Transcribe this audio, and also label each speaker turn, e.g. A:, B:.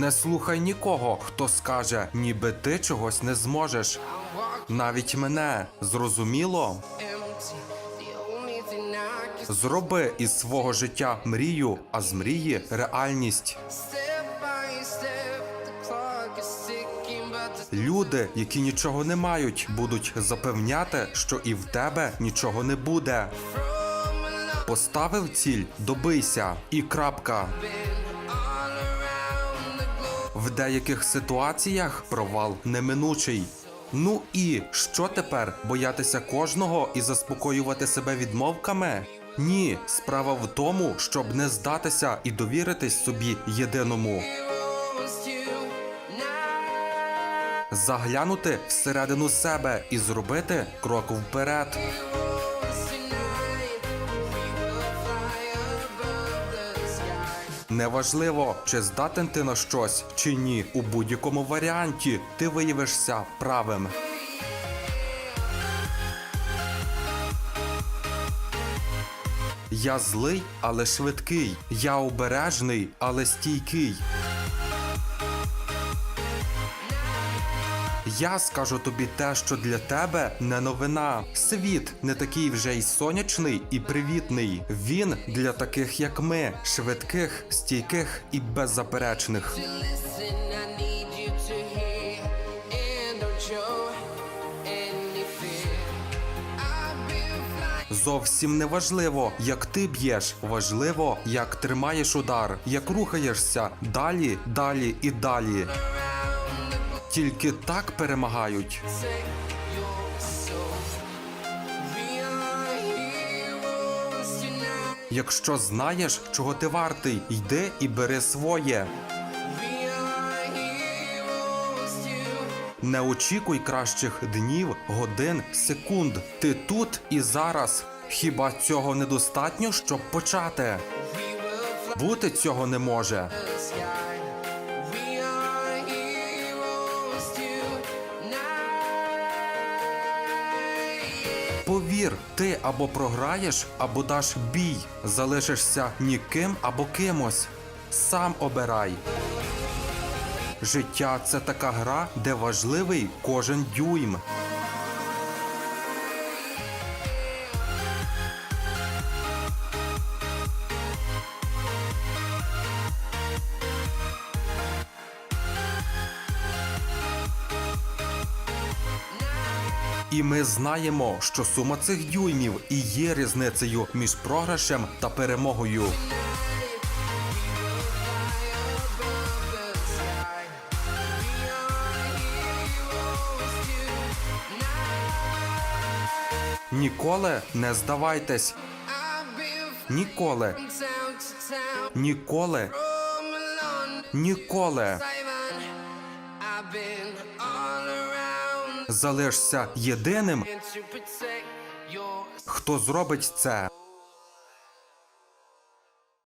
A: Не слухай нікого, хто скаже, ніби ти чогось не зможеш. Навіть мене зрозуміло. Зроби із свого життя мрію, а з мрії реальність. Люди, які нічого не мають, будуть запевняти, що і в тебе нічого не буде. Поставив ціль, добийся і крапка. В деяких ситуаціях провал неминучий. Ну і що тепер боятися кожного і заспокоювати себе відмовками? Ні, справа в тому, щоб не здатися і довіритись собі єдиному. Заглянути всередину себе і зробити крок вперед. Неважливо, чи здатен ти на щось чи ні. У будь-якому варіанті ти виявишся правим. Я злий, але швидкий. Я обережний, але стійкий. Я скажу тобі те, що для тебе не новина. Світ не такий вже й сонячний і привітний. Він для таких, як ми, швидких, стійких і беззаперечних. Зовсім не важливо, як ти б'єш, важливо, як тримаєш удар, як рухаєшся далі, далі і далі. Тільки так перемагають. Якщо знаєш, чого ти вартий, йди і бери своє. Не очікуй кращих днів, годин, секунд. Ти тут і зараз. Хіба цього недостатньо, щоб почати? Бути цього не може. Повір, ти або програєш, або даш бій. Залишишся ніким або кимось. Сам обирай. Життя це така гра, де важливий кожен дюйм. І ми знаємо, що сума цих дюймів і є різницею між програшем та перемогою. Ніколи не здавайтесь. Ніколи, ніколи, ніколи. Залишся єдиним, хто зробить це.